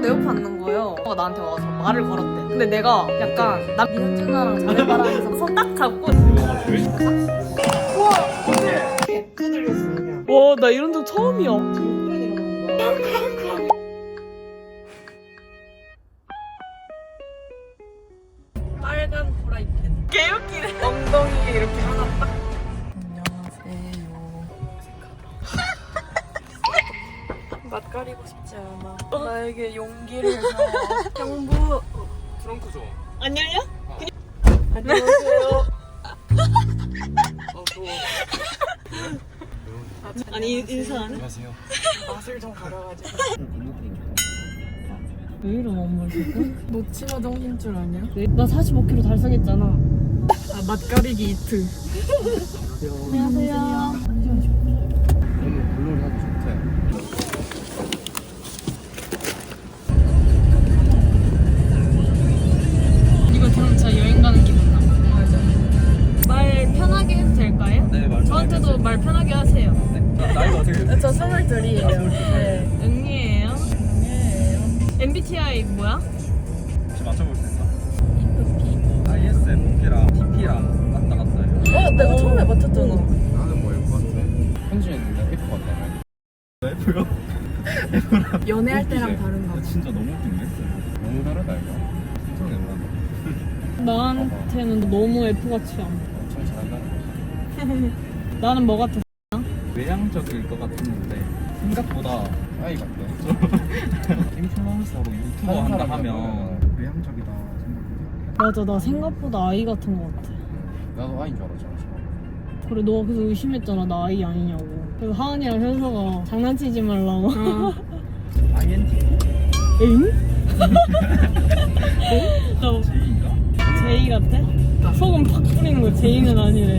내 옆에 앉는 거예요. 어, 나한테 와서 말을 걸었대. 근데 내가 약간 나 민준아랑 잘해봐라 해서 손딱 잡고 두들겼어 그냥. 와나 이런 적 처음이야. 않아. 나에게 용기를 줘. 경부. 트렁크 좀. 안 열려? 안녕하세요. 아, 또. 아니 인사? 안녕하세요. 맛을 좀 가려가지고. 왜 이런 엄마지? 놓치마 정신 줄 아니야? 나 45kg 달성했잖아. 아 맛가리기 이틀. 안녕하세요. 오늘 네, 말 저한테도 말 편하게 하세요. 나이가 어떻게 되세요? 저 스물둘이에요. 네. 응이에요. MBTI 뭐야? 혹시 맞춰볼 수 있어? ISFP랑 TP랑 왔다 갔다 해요. 어 내가 처음에 맞췄잖아. 나는 뭐 F 같아? 현지했는데 F 같다며. F요? 연애할 때랑 다른가 봐. 진짜 너무 웃긴데? 너무 다르다 이거. 신선해 나. 나한테는 너무 F같이 안 보여. 거지. 나는 뭐 같아? 외향적일 것 같았는데 생각보다 아이 같대. 인플루언서로 유튜버 한다 하면 외향적이다 생각보다. 맞아, 나 생각보다 아이 같은 것 같아. 나도 아이인 줄 알았잖아. 처음. 그래, 너가 그래서 의심했잖아, 나 아이 아니냐고. 그래서 하은이랑 현서가 장난치지 말라고. INTP? 엥? 너 J인가? 제이 같아? 소금 팍 뿌리는 거 제이는 아니래.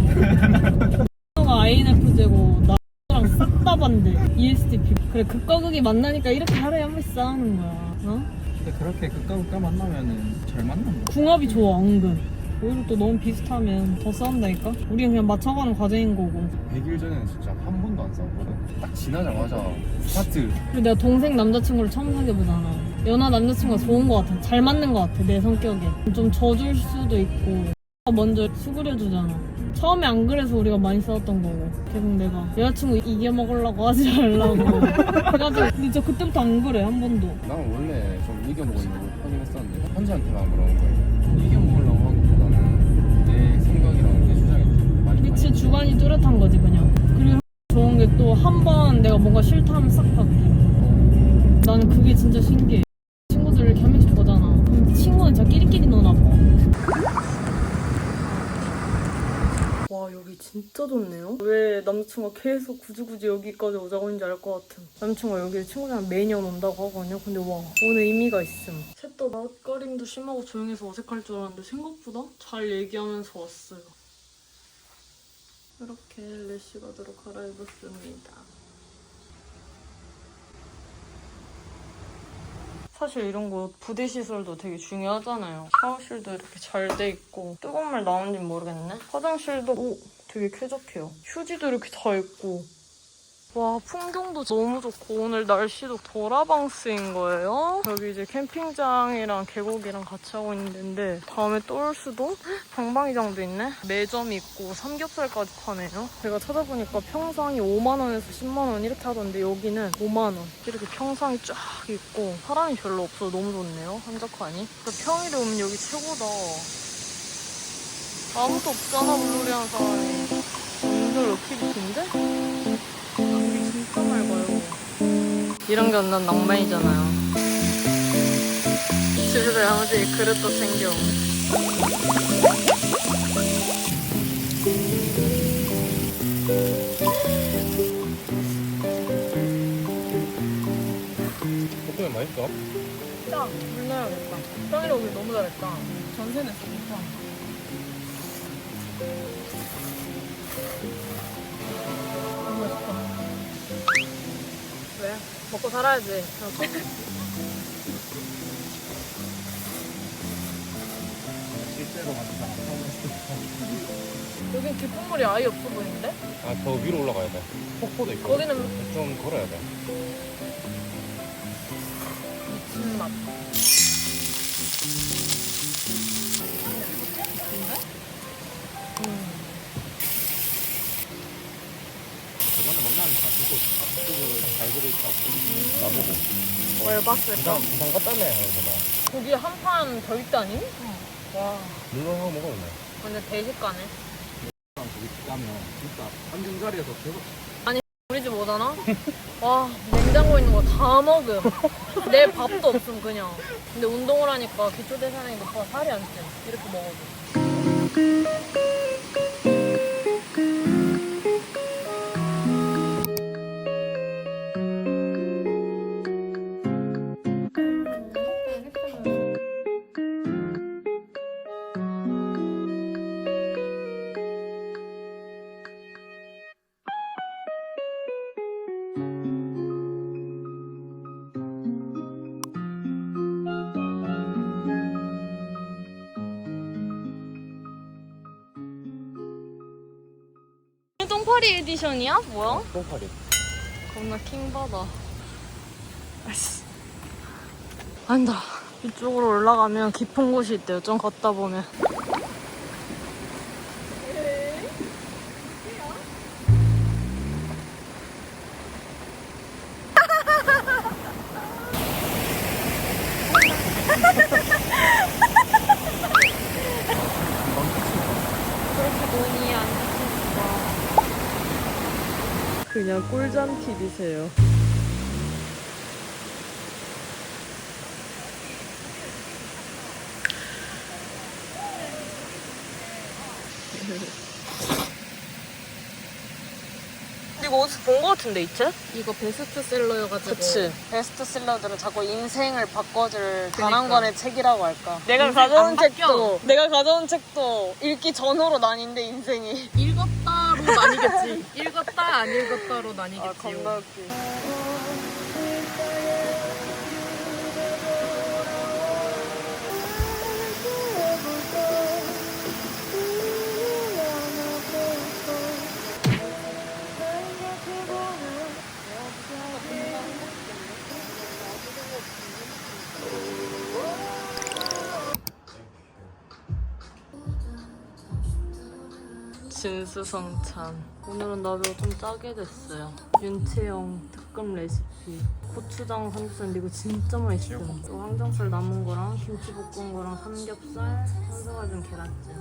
너가 INFJ고 나랑 싹 다 반대. ESTP. 그래 극과 극이 만나니까 이렇게 하루에 한 번씩 싸우는 거야. 어? 근데 그렇게 극과 극과 만나면은 잘 만난 거. 궁합이 좋아 은근. 오히려 또 너무 비슷하면 더 싸운다니까? 우리는 그냥 맞춰가는 과정인 거고. 100일 전에는 진짜 한 번도 안 싸웠거든. 딱 지나자마자 스타트. 그리고 내가 동생 남자친구를 처음 사귀어보잖아. 연하 남자친구가 좋은 거 같아. 잘 맞는 거 같아, 내 성격에. 좀 져줄 수도 있고. 먼저 수그려주잖아. 처음에 안 그래서 우리가 많이 싸웠던 거고. 계속 내가 여자친구 이겨 먹으려고 하지 말라고. 그래가지고 근데 저 그때부터 안 그래, 한 번도. 나는 원래 좀 이겨먹으려고 편히 했었는데 현지한테만 그러는 거야. 이겨먹으려고 하는 것보다는 내 생각이랑 내 주장이 좀 많이 많이 주관이 뚜렷한 거지, 그냥. 그리고 좋은 게 또 한 번 내가 뭔가 싫다 하면 싹 바뀌어. 나는 그게 진짜 신기해. 진짜 좋네요. 왜 남자친구가 계속 굳이 굳이 여기까지 오자고 했는지 알 것 같은. 남자친구가 여기 친구들이랑 매년 온다고 하거든요. 근데 와 오늘 의미가 있음. 셋다 낯가림도 심하고 조용해서 어색할 줄 알았는데 생각보다 잘 얘기하면서 왔어요. 이렇게 래쉬 가드로 갈아입었습니다. 사실 이런 곳 부대 시설도 되게 중요하잖아요. 샤워실도 이렇게 잘 돼 있고 뜨거운 물 나오는지 모르겠네. 화장실도 오 되게 쾌적해요. 휴지도 이렇게 다 있고 와 풍경도 너무 좋고 오늘 날씨도 도라방스인 거예요. 여기 이제 캠핑장이랑 계곡이랑 같이 하고 있는 데인데 다음에 또 올 수도 방방이장도 있네. 매점이 있고 삼겹살까지 파네요. 제가 찾아보니까 평상이 5만 원에서 10만 원 이렇게 하던데 여기는 5만 원 이렇게 평상이 쫙 있고 사람이 별로 없어서 너무 좋네요. 한적하니. 평일에 오면 여기 최고다. 아무도 없잖아 물놀이 하는 사람이. 완전 럭키비치인데? 여기 진짜 맑아요. 이런 게난 낭만이잖아요. 집에 아버지 그릇도 챙겨. 볶음면 맛있어? 딱 물려야겠다. 평일에 오길 너무 잘했다. 전세 냈어, 먹고 살아야지. 실제로. 여긴 뒷국물이 아예 없어 보이는데? 아더 위로 올라가야 돼 폭포도 있고 거기는 좀 걸어야 돼 미친 맛. 봤을까? 부산 갔다며 하면서 고기 한 판 더 있다니? 와. 물론 하고 먹었네 근데 대식가네. 거기 가면 진짜 앉은 자리에서 계속 우리 집 오잖아? 와, 냉장고에 있는 거 다 먹음. 내 밥도 없음, 그냥. 근데 운동을 하니까 기초대사량이 높아 살이 안 쪄. 이렇게 먹어도. 파리 에디션이야? 뭐야? 똥파리 겁나 킹받아. 아이씨. 아니다. 이쪽으로 올라가면 깊은 곳이 있대요. 좀 걷다 보면. 그냥 꿀잠 TV세요. 이거 어디서 본 거 같은데 이 책? 이거 베스트셀러여가지고. 그치. 베스트셀러들은 자꾸 인생을 바꿔줄 그러니까. 단한권의 책이라고 할까. 내가 가져온. 책도 내가 가져온 책도 읽기 전후로 나뉜데 인생이. 읽었다로 나뉘겠지. 읽었다, 안 읽었다로 아 나뉘겠지. 겁나 웃기. 진수성찬. 오늘은 나도 좀 짜게 됐어요. 윤채영 특급 레시피. 고추장 삼겹살 이거 진짜 맛있어. 또 항정살 남은 거랑 김치 볶은 거랑 삼겹살, 현서가준 계란찜.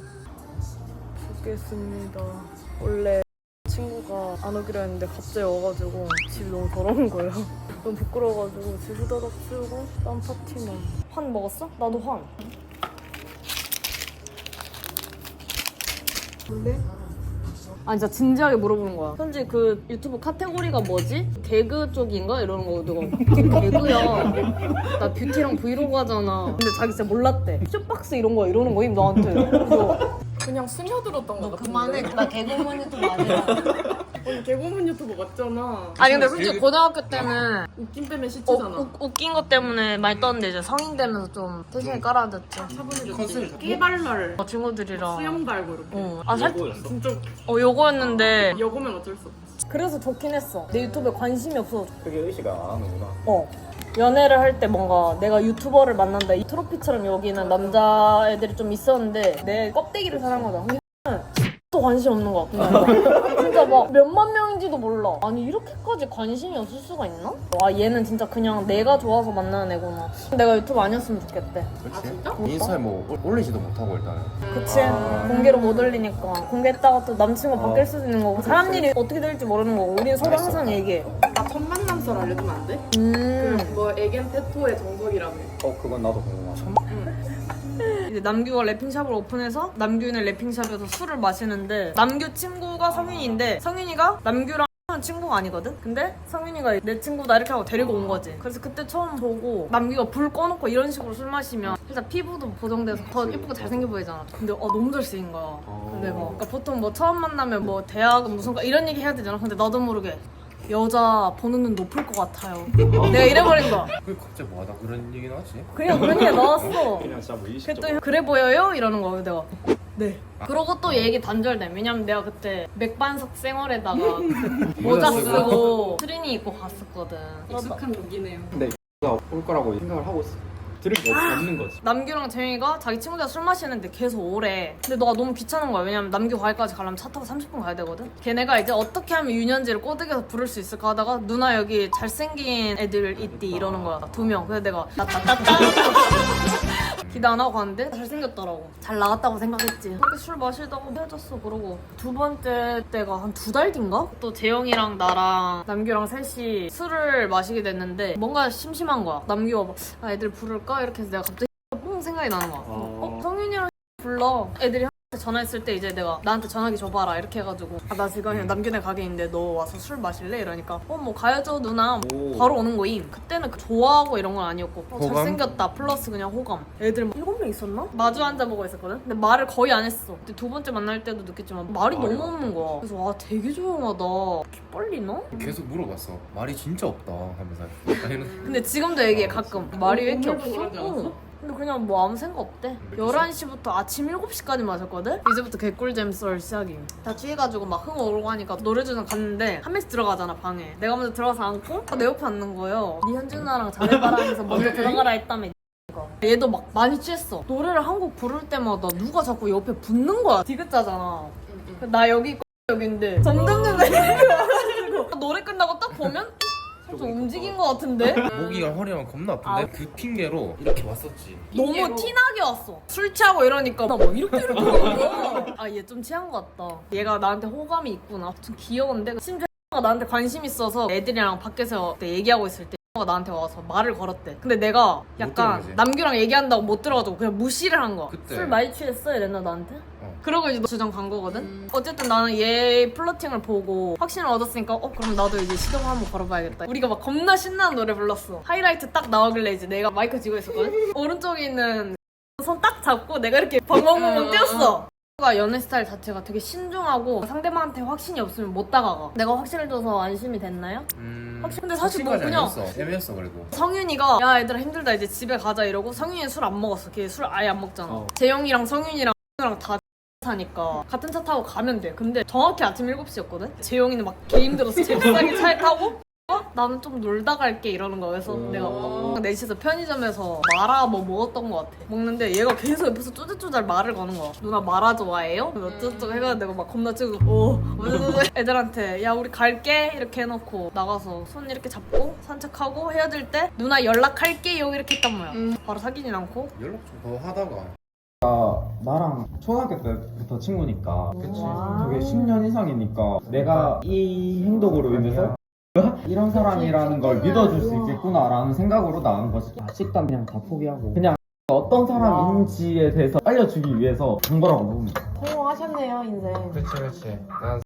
붓겠습니다. 원래 친구가 안 오기로 했는데 갑자기 와가지고 집이 너무 더러운 거예요. 너무 부끄러워가지고 집 후다닥 치우고 땀 파티만. 환 먹었어? 나도 환. 아니 진짜 진지하게 물어보는 거야. 현지 그 유튜브 카테고리가 뭐지? 개그 쪽인가? 이러는 거거든. 내가 개그야. 나 뷰티랑 브이로그 하잖아. 근데 자기 진짜 몰랐대. 쇼박스 이런 거 이러는 거임 너한테. 그래서 그냥 스며들었던 거 같은데. 그만해. 나 개그우먼 유튜브 아니야. 언니 개그맨 유튜브 맞잖아. 아니 근데 솔직히 고등학교 때는 웃긴 빼면 어, 시체잖아. 웃, 웃긴 것 때문에 말 떴는데 이제 성인 되면서 좀 텐션이 깔아졌죠. 차분해졌지. 깨발랄. 어, 친구들이랑. 수영 달고 이렇게. 어. 아 살. 진짜 어 요거였는데. 여고면 어쩔 수 없지. 그래서 좋긴 했어. 내 유튜브에 관심이 없어서 그게 의식을 안 하는구나 어. 연애를 할 때 뭔가 내가 유튜버를 만난다. 이 트로피처럼 여기는 남자애들이 좀 있었는데 내 껍데기를 사는 거다. 근데 또 관심 없는 것 같아. 진짜 막 몇만 명인지도 몰라. 아니 이렇게까지 관심이 없을 수가 있나? 와 얘는 진짜 그냥 내가 좋아서 만나는 애구나. 내가 유튜브 아니었으면 좋겠대. 그치? 진짜? 인스타에 뭐 올- 올리지도 못하고 일단은 그치 공개로 못 올리니까 공개했다가 또 남친과 바뀔 수도 있는 거고 사람 일이 어떻게 될지 모르는 거고 우리는 서로 항상 얘기해. 나 첫 만남설 알려주면 안 돼? 음. 뭐 애견 테토의 정석이라며. 어 그건 나도 궁금하다 이제 남규가 래핑샵을 오픈해서 남규는 래핑샵에서 술을 마시는데 남규 친구가 성윤이인데 성윤이가 남규랑 는 친구가 아니거든? 근데 성윤이가 내 친구다 이렇게 하고 데리고 온 거지. 그래서 그때 처음 보고 남규가 불 꺼놓고 이런 식으로 술 마시면 일단 피부도 보정돼서 더 예쁘고 잘생겨 보이잖아. 근데 어 너무 잘생긴 거야. 근데 뭐 그러니까 보통 뭐 처음 만나면 뭐 대학은 무슨 과 이런 얘기 해야 되잖아. 근데 나도 모르게 여자 보는 눈 높을 것 같아요. 내가 이래버린 거야. 그 갑자기 뭐하다 그런 얘기는 하지? 그냥 그런 게 나왔어. 그냥 진짜 뭐 그랬더니 일시적 그래 보여요? 이러는 거야 내가 네 그러고 또 얘기 단절돼 왜냐면 내가 그때 맥반석 생얼에다가 모자 쓰고 트리니 입고 갔었거든 익숙한 룩이네요. 올 거라고 생각을 하고 있어 들을 게 없- 없는 거지. 남규랑 재영이가 자기 친구들 술 마시는데 계속 오래. 근데 너가 너무 귀찮은 거야. 왜냐면 남규 과일까지 가려면 차 타고 30분 가야 되거든? 걔네가 이제 어떻게 하면 유년지를 꼬드겨서 부를 수 있을까 하다가 누나 여기 잘생긴 애들 있디 이러는 거야. 두 명. 그래서 내가 따따따따 기대 안 하고 갔는데 잘생겼더라고 잘 나갔다고 생각했지 그렇게 술 마시다가 헤어졌어 그러고 두 번째 때가 한 두 달 뒤인가? 또 재영이랑 나랑 남규랑 셋이 술을 마시게 됐는데 뭔가 심심한 거야 남규가 막 아, 애들 부를까? 이렇게 해서 내가 갑자기 뽕 생각이 나는 거야 어? 성윤이랑 불러 애들이 전화했을 때 이제 내가 나한테 전화기 줘봐라 이렇게 해가지고 아, 나 지금 그냥 남균네 가게 있는데 너 와서 술 마실래? 이러니까 어 뭐 가야죠 누나 오. 바로 오는 거임 그때는 그 좋아하고 이런 건 아니었고 어, 호감? 잘생겼다 플러스 그냥 호감 애들 막 일곱 명 있었나? 마주 앉아 먹어 있었거든 근데 말을 거의 안 했어 근데 두 번째 만날 때도 느꼈지만 말이 말이 너무 없는 거야 그래서 와 되게 조용하다 기빨리나? 계속 물어봤어 말이 진짜 없다 하면서 아니 근데 지금도 얘기해 가끔 말이 왜 이렇게 없어? 그러지 않았어? 어. 근데 그냥 뭐 아무 생각 없대. 11시부터 아침 7시까지 마셨거든? 이제부터 개꿀잼 썰 시작임. 다 취해가지고 막 흥 오르고 하니까 노래주는 갔는데 한 명씩 들어가잖아 방에. 내가 먼저 들어가서 앉고 내 옆에 앉는 거예요. 니 현준 나랑 잘해봐라 하면서 먼저 들어가라 했다며. 얘도 막 많이 취했어. 노래를 한 곡 부를 때마다 누가 자꾸 옆에 붙는 거야. 디귿자잖아. 나 여기 있고 여기인데. 점점점 와가지고. 노래 끝나고 딱 보면 살짝 움직인 것 같은데? 모기가 허리가 겁나 아픈데 그 핑계로 이렇게 왔었지 너무 티나게 왔어. 술 취하고 이러니까 나 막 이렇게 이렇게 하는 거야. 아, 얘 좀 취한 것 같다. 얘가 나한테 호감이 있구나. 좀 귀여운데 심지어 가 나한테 관심 있어서 애들이랑 밖에서 그때 얘기하고 있을 때 가 나한테 와서 말을 걸었대. 근데 내가 약간 거지. 남규랑 얘기한다고 못 들어가지고 그냥 무시를 한 거야. 그때. 술 많이 취했어? 이랬나 나한테? 어. 그러고 이제 주장 간 거거든? 어쨌든 나는 얘 플러팅을 보고 확신을 얻었으니까 어 그럼 나도 이제 시동 한번 걸어봐야겠다. 우리가 막 겁나 신나는 노래 불렀어. 하이라이트 딱 나오길래 이제 내가 마이크 쥐고 있었거든? 오른쪽에 있는 손 딱 잡고 내가 이렇게 벙벙벙벙 뛰었어. 가 연애 스타일 자체가 되게 신중하고 상대방한테 확신이 없으면 못 다가가. 내가 확신을 줘서 안심이 됐나요? 음... 확실- 근데 사실 뭐 그냥- 애매했어 그래도. 성윤이가 야 얘들아 힘들다. 이제 집에 가자. 이러고 성윤이 술 안 먹었어. 걔 술 아예 안 먹잖아. 어. 재영이랑 성윤이랑 랑다 사니까 같은 차 타고 가면 돼. 근데 정확히 아침 7시였거든? 재영이는 막 개 힘들어서 잽싸게 차에 타고? 어? 나는 좀 놀다 갈게 이러는 거야. 그래서 오. 내가 막 넷이서 편의점에서 마라 뭐 먹었던 것 같아. 먹는데 얘가 계속 옆에서 쪼잘쪼잘 말을 거는 거야. 누나 마라 좋아해요? 어쩌고저쩌고 해가지고 내가 막 겁나 찍고 오 어쩌고저쩌고 애들한테 야 우리 갈게. 이렇게 해놓고 나가서 손 이렇게 잡고 산책하고 헤어질 때 누나 연락할게요. 이렇게 했단 말이야. 바로 사귀진 않고. 연락 좀 더 하다가 나랑 초등학교 때부터 친구니까. 그치. 되게 10년 이상이니까 내가 이 행동으로 인해서 이런 사람이라는 걸 믿어줄 수 있겠구나라는 생각으로 나온 거지. 아, 식단 그냥 다 포기하고. 그냥 어떤 사람인지에 대해서 알려주기 위해서 간 거라고 돼 성공하셨네요 인생. 그치 그치. 난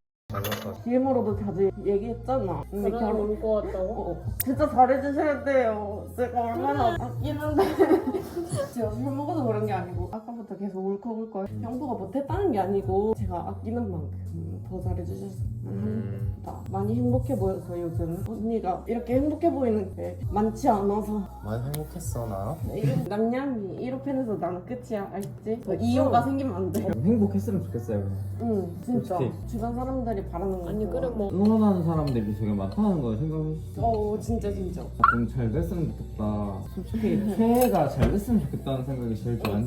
DM으로도 자주 얘기했잖아. 근데 결혼 올것 같다고? 어, 진짜 잘해주셔야 돼요. 제가 얼마나 아끼는데. 제가 술 먹어서 그런 게 아니고 아까부터 계속 울컥울컥 형부가 못했다는 게 아니고 제가 아끼는 만큼 더 잘해주셨으면 음... 합니다. 많이 행복해 보여서 요즘 언니가 이렇게 행복해 보이는 게 많지 않아서 많이 행복했어 나 이게 남냠이 1호편에서 나는 끝이야 알지? 이유가 생기면 안 돼. 행복했으면 좋겠어요 응 진짜 솔직히. 주변 사람들이 바라는 거 아니 그래 뭐. 응원하는 사람들이 되게 많다는 걸 생각했어. 어 진짜 진짜. 좀잘 됐으면 좋겠다. 솔직히 최애가 잘 됐으면 좋겠다는 생각이 제일 들지 않아?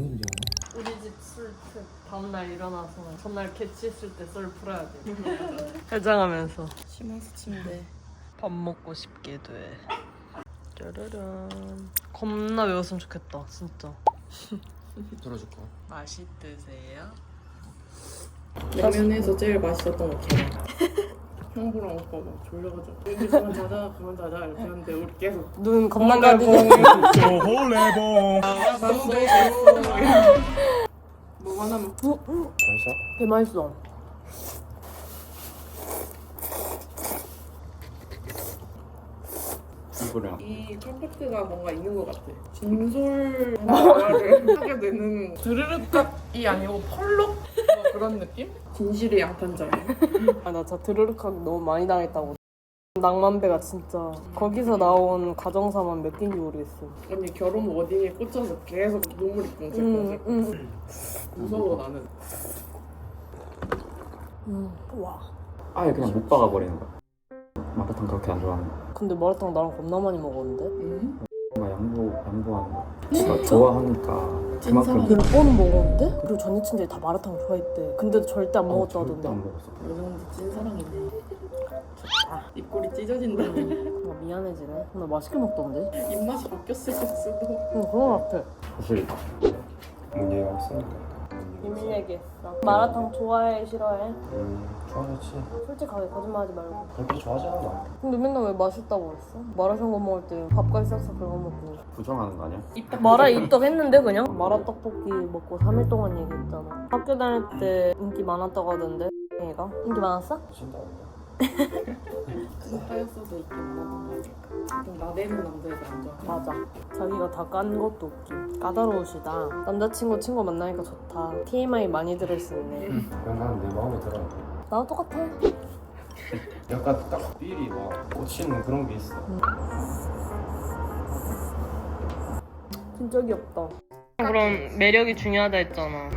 우리 집술 다음날 일어나서 전날 개취했을 때 썰 풀어야 돼. 해장하면서. 쉬면서 침대. 밥 먹고 싶게 돼. 짜라란. 겁나 외웠으면 좋겠다 진짜. 들어줄까? 맛있 드세요? 라면에서 제일 맛있었던 거 계란 형부랑 오빠가 졸려가지고 여기 그만 자자 그만 자자 이렇게 하는데 우리 계속 눈 겁나 가리고 나도 뭐 하나만 맛있어? 개 맛있어 이거랑 이 콘텐츠가 뭔가 있는 것 같아. 진솔 말을 하게 되는 드르륵각이 아니고 펄럭? 그런 느낌? 진실의 양탄자예요. 아나 진짜 드르륵각 너무 많이 당했다고. 낭만배가 진짜. 거기서 나온 가정사만 몇 개인지 모르겠어. 언니 결혼 워딩에 꽂혀서 계속 눈물이 꽁찔 음, 음, 무서워 나는. 음. 와. 아예 그냥 못 박아버리는 거야 마라탕 그렇게 안 좋아하는 거야 근데 마라탕 나랑 겁나 많이 먹었는데? 음. 뭔가 양보, 양보하는 거야 내가 좋아하니까 그만큼 몇 번은 먹었는데? 그리고 전 여친들이 다 마라탕 좋아했대. 근데도 절대 안 어, 먹었다 절대 하던데. 안 먹었어 여자한테 찐사랑이네 입꼬리 찢어진다 나 미안해지네. 나 맛있게 먹던데? 입맛이 바뀌었을 수도 응, 그런 거 같아. 사실 뭔 얘기가 있었는데 비밀 얘기했어. 마라탕 좋아해, 싫어해? 음 좋아하지 솔직하게 거짓말하지 말고. 그렇게 좋아하지 않아 근데 맨날 왜 맛있다고 했어? 마라샹궈 거 먹을 때 밥까지 싹싹 긁어 먹고. 부정하는 거 아니야? 마라 입덕 했는데 그냥? 마라 떡볶이 먹고 3일 동안 얘기했잖아. 학교 다닐 때 인기 많았다고 하던데. 얘가 인기 많았어? 진짜 그거 하였어도 하 나대는 남자애들 안 좋아 맞아. 자기가 다 깐 것도 웃김. 까다로우시다. 남자친구 친구 만나니까 좋다. TMI 많이 들을 수 있네. 그냥 난내 마음에 들어 나도 똑같아. 약간 딱 삘이 막 꽂히는 그런 게 있어 진짜 귀엽다. 그럼 매력이 중요하다 했잖아.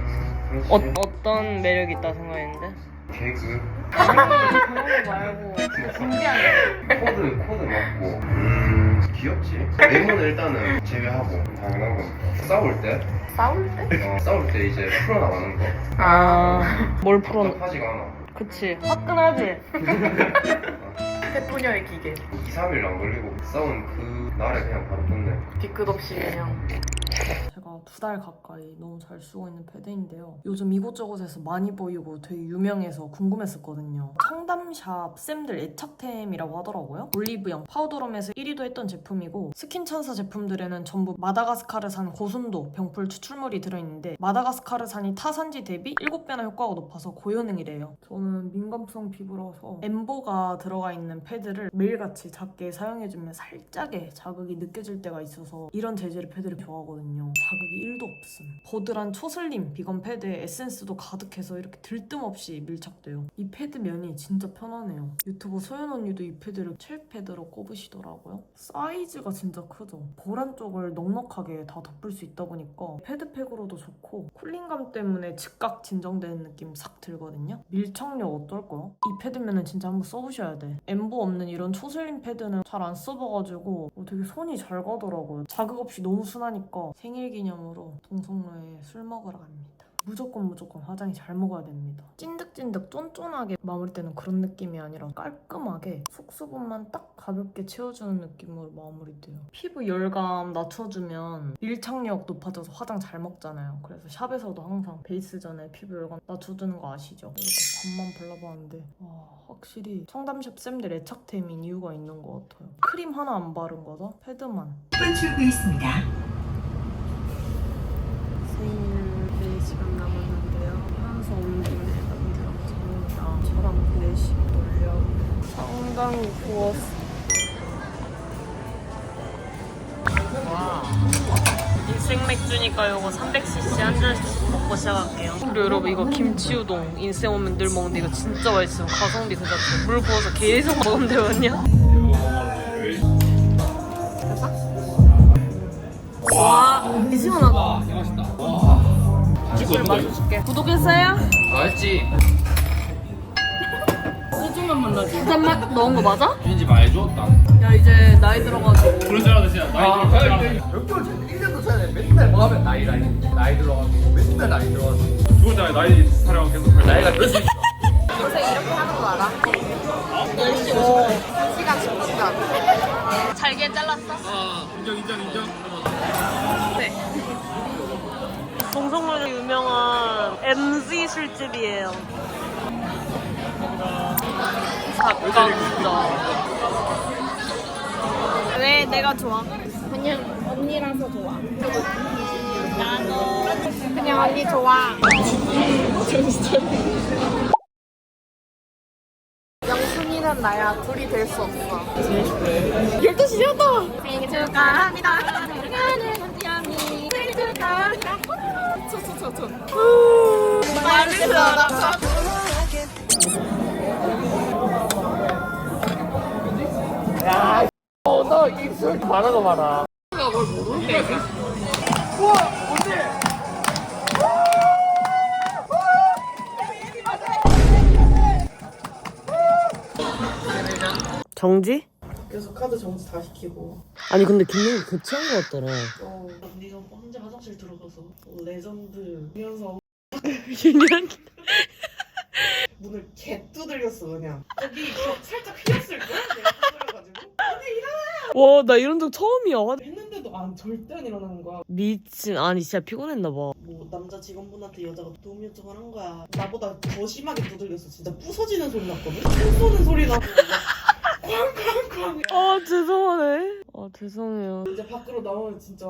어, 어떤 매력이 있다 생각했는데? 개그 그런 거 말고 진지하게. 코드 코드 맞고 음 귀엽지 외모는 일단은 제외하고 당연한 건 싸울 때 싸울 때? 어, 싸울 때 이제 풀어나가는 거 아, 뭘 풀어? 답답하지가 않아 그치. 화끈하지? 태포녀의 기계 2, 3일 안 걸리고 싸운 그 날에 그냥 바로 끝내 뒤끝 없이 그냥 두 달 가까이 너무 잘 쓰고 있는 패드인데요. 요즘 이곳저곳에서 많이 보이고 되게 유명해서 궁금했었거든요. 청담샵 쌤들 애착템이라고 하더라고요. 올리브영, 파우더룸에서 1위도 했던 제품이고 스킨천사 제품들에는 전부 마다가스카르산 고순도 병풀 추출물이 들어있는데 마다가스카르산이 타산지 대비 7배나 효과가 높아서 고효능이래요. 저는 민감성 피부라서 엠보가 들어가 있는 패드를 매일같이 작게 사용해주면 살짝의 자극이 느껴질 때가 있어서 이런 재질의 패드를 좋아하거든요. 자극 이 1도 없음. 보드란 초슬림 비건 패드에 에센스도 가득해서 이렇게 들뜸없이 밀착돼요. 이 패드 면이 진짜 편하네요. 유튜버 소연 언니도 이 패드를 첼 패드로 꼽으시더라고요. 사이즈가 진짜 크죠. 보란 쪽을 넉넉하게 다 덮을 수 있다 보니까 패드팩으로도 좋고 쿨링감 때문에 즉각 진정되는 느낌 싹 들거든요. 밀착력 어떨 거야? 이 패드면은 진짜 한번 써보셔야 돼. 엠보 없는 이런 초슬림 패드는 잘 안 써봐가지고 어, 되게 손이 잘 가더라고요. 자극 없이 너무 순하니까 생일 기념 으로 동성로에 술 먹으러 갑니다. 무조건 무조건 화장이 잘 먹어야 됩니다. 찐득찐득 쫀쫀하게 마무리되는 그런 느낌이 아니라 깔끔하게 속수분만 딱 가볍게 채워주는 느낌으로 마무리돼요. 피부 열감 낮춰주면 밀착력 높아져서 화장 잘 먹잖아요. 그래서 샵에서도 항상 베이스 전에 피부 열감 낮춰주는 거 아시죠? 이렇게 반만 발라봤는데 와 확실히 청담샵 쌤들 애착템인 이유가 있는 것 같아요. 크림 하나 안 바른 거다? 패드만. 출구했습니다. 생일 4시간 온 김에 남들랑 잡니다. 저랑 4시 돌려. 부었어. 인생 맥주니까 요거 300cc 한 잔씩 먹고 시작할게요. 그리고 여러분 이거 김치 우동 인생 오면 늘 먹는데 이거 진짜 맛있어요. 가성비 대단해. 물 부어서 계속 먹으면 되거든요. 와, 이 시원하다. 마셔줄게. 구독했어요? 알지. 소주만 만나지 짠맛 넣은 거 맞아? 왠지 많이 줬다 야 이제 나이 들어가지고. 그런 줄 알았지 나이 역겨울 1년도 차에 맨날 뭐 하면 나이 나이 나이 들어가지고 맨날 나이 들어가지고. 죽은 자에 나이 타령 계속 할 나이가 그럴 수 있어 잘게 잘랐어? 아 인정 인정 인정 동성로로 유명한 MZ 술집이에요. 잠깐 진짜. 왜 내가 좋아? 그냥 언니라서 좋아. 나도 그냥 언니 좋아. 영순이는 나야 둘이 될 수 없어. 12시 지났다. 생일 축하합니다. 초초초초. 빨리 들어라. 말하고 말아. 정지? 그래서 카드 정지 다 시키고. 아니 근데 김명이 교체한 거 같더라. 어. 언니가 혼자 화장실 들어가서 어, 레전드 하면서 유년 문을 개 두들겼어 그냥. 거기 벽 살짝 휘었을걸? 내가 두드려가지고. 와나 이런 적 처음이야. 했는데도 안 절대 안 일어나는 거야. 미친 아니 진짜 피곤했나 봐. 뭐 남자 직원분한테 여자가 도움 요청을 한 거야. 나보다 더 심하게 두들겼어. 진짜 부서지는 소리 났거든? 총 쏘는 소리 나고. 쾅쾅쾅 아 죄송하네. 아 죄송해요. 이제 밖으로 나오면 진짜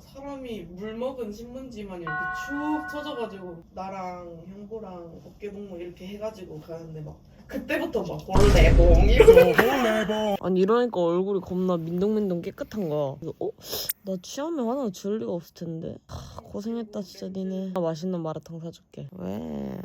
사람이 물 먹은 신문지만 이렇게 축 쳐져가지고 나랑 형부랑 어깨동무 이렇게 해가지고 가는데 막 그때부터 막 벌레봉 이러고 아니 이러니까 얼굴이 겁나 민둥민둥 깨끗한 거야. 그래서 어? 나 취하면 화나 줄 리가 없을 텐데. 하, 고생했다 진짜 니네. 나 맛있는 마라탕 사줄게. 왜?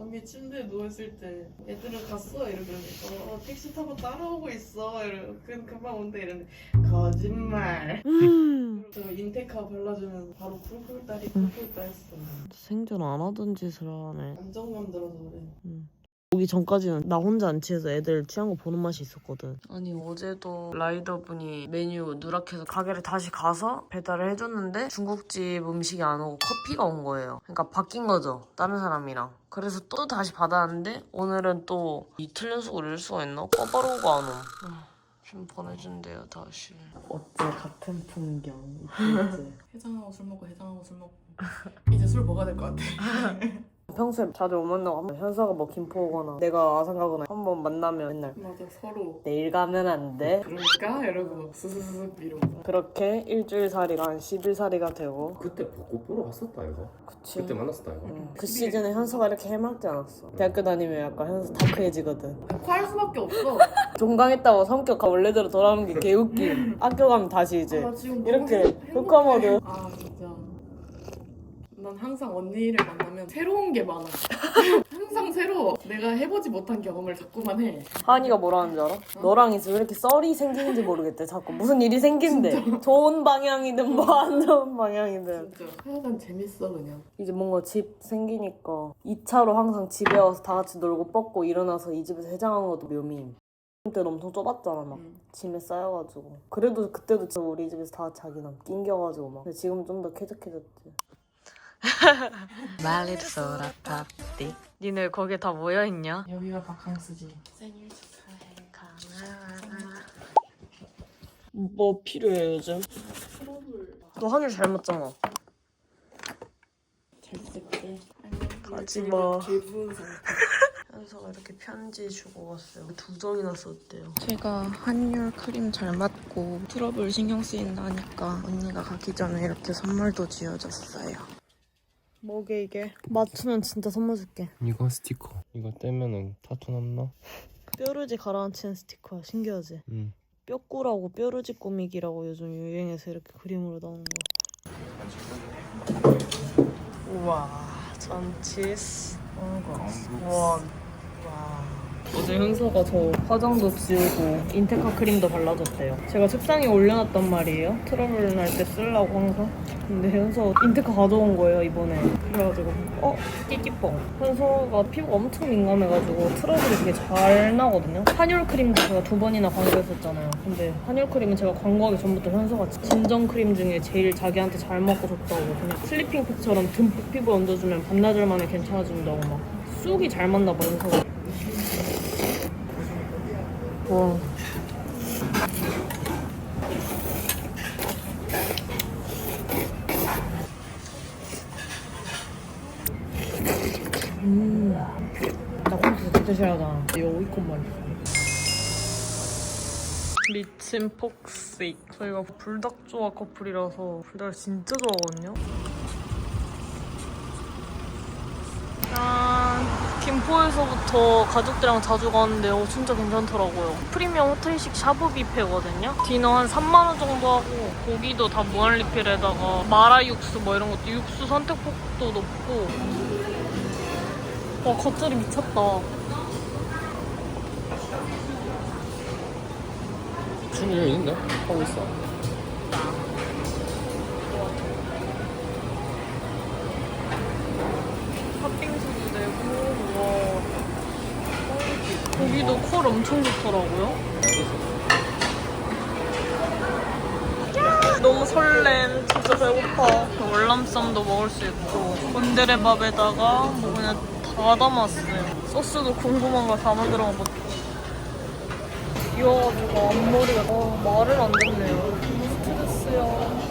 언니 침대에 누워있을 때 애들은 갔어? 이러니까 어, 어, 택시 타고 따라오고 있어. 이러고 그, 금방 온대. 이러는데 거짓말. 음. 저 인테카 발라주면서 바로 쿨쿨다리 쿨쿨다 했어. 생전 안 하던 짓을 하네. 안정감 들어서 그래 오기 전까지는 나 혼자 안 취해서 애들 취한 거 보는 맛이 있었거든. 아니 어제도 라이더분이 메뉴 누락해서 가게를 다시 가서 배달을 해줬는데 중국집 음식이 안 오고 커피가 온 거예요. 그러니까 바뀐 거죠. 다른 사람이랑. 그래서 또 다시 받았는데 오늘은 또 이틀 연속으로 이럴 수가 있나? 꺼바로우가 안 옴. 아, 좀 보내준대요 다시. 어째 같은 풍경. 해장하고 술 먹고 해장하고 술 먹고 이제 술 먹어야 될 것 같아 평소에 자주 못 만나고 한번 현서가 뭐 김포 오거나 내가 아산 가거나 한 번 만나면 맨날 맞아 서로. 내일 가면 안 돼? 그러니까? 이러고 스스스스 이러고. 그렇게 일주일살이가 한 10일살이가 되고. 그때 벚꽃 보러 갔었다 이거. 그치. 그때 만났었다 이거. 응. 그 시즌에 현서가 이렇게 해맑지 않았어. 대학교 다니면 약간 현서 다크해지거든. 할 수밖에 없어. 종강했다고 성격 원래대로 돌아오는 게 개웃기 학교 가면 다시 이제 아, 지금 이렇게 행복해. 효과 모드. 아 진짜 난 항상 언니를 만나면 새로운 게 많아. 항상 새로워. 내가 해보지 못한 경험을 자꾸만 해. 하은이가 뭐라는 줄 알아? 너랑 있으면 왜 이렇게 썰이 생기는지 모르겠대 자꾸. 무슨 일이 생긴대. 좋은 방향이든 뭐 안 좋은 방향이든. 진짜. 하여간 재밌어 그냥. 이제 뭔가 집 생기니까 2차로 항상 집에 와서 다 같이 놀고 뻗고 일어나서 이 집에서 해장하는 것도 묘미임. 그때는 엄청 좁았잖아 막. 음. 짐에 쌓여가지고. 그래도 그때도 진짜 우리 집에서 다 자기 남 낑겨가지고 막. 근데 지금 좀 더 쾌적해졌지 말리도 소라탑디. 니네 거기에 다 모여있냐? 여기가 바캉스지 뭐 필요해 요즘? 너 하늘 잘 맞잖아 잘 쓸게 가지 마 현서가 이렇게 편지 주고 갔어요. 두 장이나 썼대요. 제가 한율 크림 잘 맞고 트러블 신경 쓰인다 하니까 언니가 가기 전에 이렇게 선물도 지어줬어요. 뭐게 이게? 맞추면 진짜 선물 줄게. 이거 스티커. 이거 떼면은 타투 남나? 뾰루지 가라앉히는 스티커야. 신기하지? 응. 뼈꾸라고 뾰루지 꾸미기라고 요즘 유행해서 이렇게 그림으로 나오는 거. 우와 전치스. 원 어제 현서가 저 화장도 지우고 인테카 크림도 발라줬대요. 제가 책상에 올려놨단 말이에요. 트러블 날 때 쓰려고 항상. 근데 현서 인테카 가져온 거예요 이번에. 그래가지고 어? 띠띠뽕. 현서가 피부가 엄청 민감해가지고 트러블이 되게 잘 나거든요. 한율 크림도 제가 두 번이나 광고했었잖아요. 근데 한율 크림은 제가 광고하기 전부터 현서가 진정 크림 중에 제일 자기한테 잘 맞고 좋다고 그냥 슬리핑 팩처럼 듬뿍 피부에 얹어주면 반나절 만에 괜찮아진다고 막 쑥이 잘 맞나 봐 현서가. 와. 음. 나 콘트 진짜 싫어하잖아. 오이콘 말이야. 미친 폭식. 저희가 불닭 좋아 커플이라서 불닭을 진짜 좋아하거든요. 짠. 김포에서부터 가족들이랑 자주 가는데 어, 진짜 괜찮더라고요. 프리미엄 호텔식 샤브 뷔페거든요. 디너 한 3만원 정도 하고 고기도 다 무한 리필에다가 마라 육수 뭐 이런 것도 육수 선택폭도 높고 와 겉절이 미쳤다. 충분히 있는데? 하고 있어. 고기도 콜 엄청 좋더라고요. 야, 너무 설렘. 진짜 배고파. 월남쌈도 먹을 수 있고 곤드레밥에다가 뭐 그냥 다 담았어요. 소스도 궁금한 거 다 만들어 먹었고. 이어가지고 앞머리가 어, 말을 안 듣네요. 스트레스야.